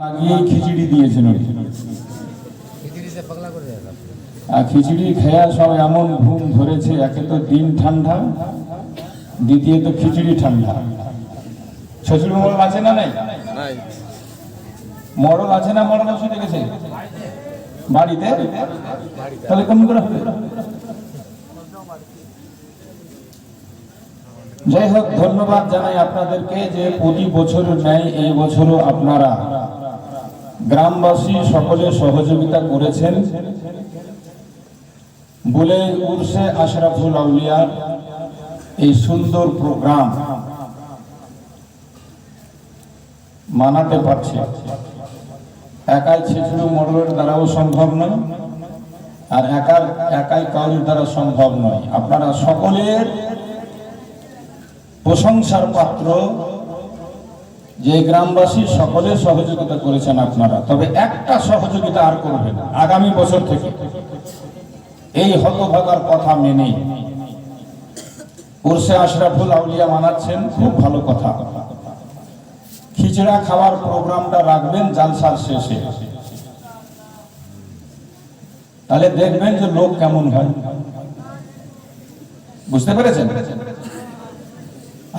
লাগিয়ে খিচুড়ি দিয়েছেন উনি। আর খেয়া সব এমন ঘুম ধরেছে একে তো দিন ঠান্ডা দ্বিতীয়ত খিচুড়ি ঠান্ডা। শ্বশুর মরল আছে না নাই? মরল আছে না মরল শুনে গেছে বাড়িতে? তাহলে কেমন করে হবে? যাই হোক ধন্যবাদ জানাই আপনাদেরকে যে প্রতি বছর ন্যায় এই বছরও আপনারা। গ্রামবাসী সকলে সহযোগিতা করেছেন। বলে উর্সে আশরাফুল আউলিয়ার এই সুন্দর প্রোগ্রাম মানাতে পারছে। একাই ছেচুড়ো মোড়লের দ্বারাও সম্ভব নয়, আর একার একাই কাউরির দ্বারা সম্ভব নয়। আপনারা সকলের প্রশংসার পাত্র যে গ্রামবাসী সকলে সহযোগিতা করেছেন আপনারা, তবে একটা সহযোগিতা আর করবেন আগামী বছর থেকে। এই হতভাগার কথা মেনে উর্সে আশরাফুল আউলিয়া মানাচ্ছেন, খুব ভালো কথা। খিচড়া খাওয়ার প্রোগ্রামটা রাখবেন জালসার শেষে। তাহলে দেখবেন যে লোক কেমন হয়। বুঝতে পেরেছেন?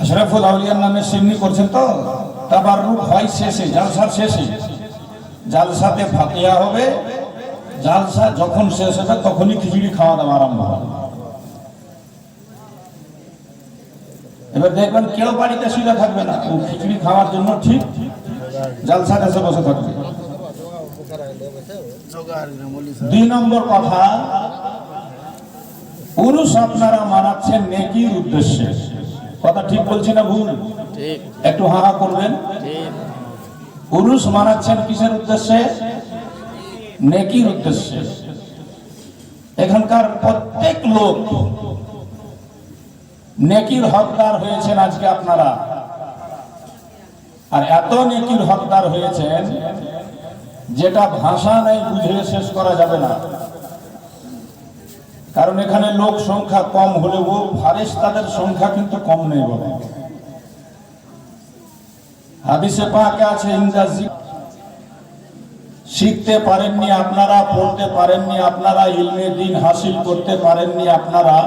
আশরাফুল আউলিয়ার নামে সিমনি করছেন তো? তাবার রূপ হয় শেষে জালসার শেষে। জালসাতে ফাতিয়া হবে। জালসা যখন শেষ হবে, তখনই খিচুড়ি খাওয়া দাওয়া আরম্ভ হবে। এবার দেখবেন কেউ বাড়িতে শুয়ে থাকবে না। ও খিচুড়ি খাওয়ার জন্য ঠিক জালসা কাছে বসে থাকবে। দুই নম্বর কথা পুরুষ আপনারা মানাচ্ছেন নেকির উদ্দেশ্যে। কথা ঠিক বলছি না ভুল? একটু হাহা করবেন। পুরুষ মানাচ্ছেন কিসের উদ্দেশ্যে? নেকির উদ্দেশ্যে। এখানকার প্রত্যেক লোক নেকির হকদার হয়েছেন আজকে আপনারা। আর এত নেকির হকদার হয়েছেন যেটা ভাষা নেই বুঝে শেষ করা যাবে না। কারণ এখানে লোক সংখ্যা কম হলেও ফারেস তাদের সংখ্যা কিন্তু কম নেই বাবা হাদিসে পাকে আছে ইংরাজি শিখতে পারেননি আপনারা, পড়তে পারেননি আপনারা, ইলমে দিন হাসিল করতে পারেননি আপনারা।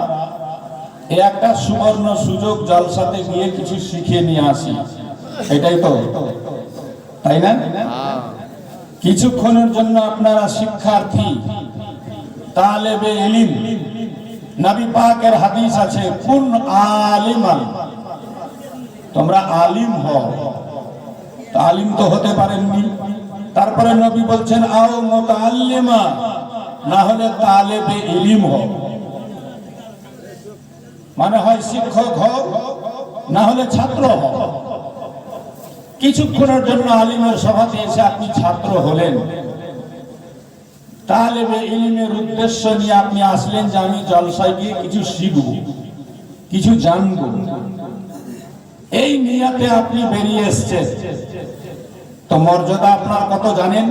এ একটা সুবর্ণ সুযোগ জলসাতে গিয়ে কিছু শিখে নিয়ে আসি। এটাই তো। তাই না? কিছুক্ষণের জন্য আপনারা শিক্ষার্থী, তালেবে ইলিম। নবী পাকের হাদিস আছে, কোন আলিম তোমরা আলিম হও। তালিম তো হতে পারেননি। তারপরে নবী বলছেন, আও মোতাল্লিমা না হলে তালেবে ইলিম হও। মানে হয় শিক্ষক হোক না হলে ছাত্র হও। কিছুক্ষণের জন্য আলিমের সভাতে এসে আপনি ছাত্র হলেন। তালেবে ইলিমের উদ্দেশ্য নিয়ে আপনি আসলেন যে আমি জলসায় গিয়ে কিছু শিখব, কিছু জানব। এই নিয়াতে আপনি বেরিয়ে এসছেন। তো মর্যাদা আপনার কত জানেন?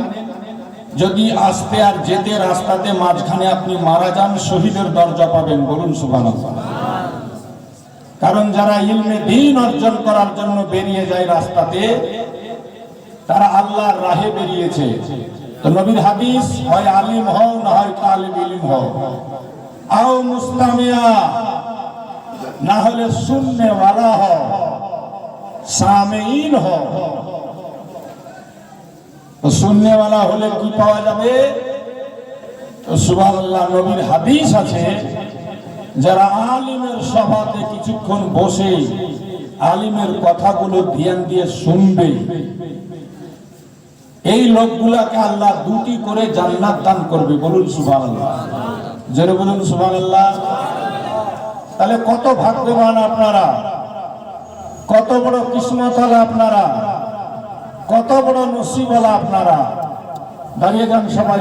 যদি আসতে আর যেতে রাস্তাতে মাঝখানে আপনি মারা যান, শহীদের দরজা পাবেন, বলুন সুবান কারণ যারা ইলমে দিন অর্জন করার জন্য বেরিয়ে যায় রাস্তাতে, তারা আল্লাহর রাহে বেরিয়েছে। তো নবীর হাদিস, হয় আলিম হও, না হয় তালিব ইলিম হও। আও মুস্তামিয়া, না হলে শূন্য ওয়ালা হও। সামেইন হও। তো হলে কি পাওয়া যাবে? তো সুবহানাল্লাহ নবীর হাদিস আছে, যারা আলিমের সভাতে কিছুক্ষণ বসে আলিমের কথাগুলো ধ্যান দিয়ে শুনবে। এই লোকগুলাকে আল্লাহ দুটি করে জান্নাত দান করবে। বলুন সুবহানাল্লাহ। জোরে বলুন সুবহানাল্লাহ। তাহলে কত ভাগ্যবান আপনারা? কত বড় কিসমত আপনারা? কত বড় নসিব নসিবলা আপনারা? দাঁড়িয়ে যান সবাই।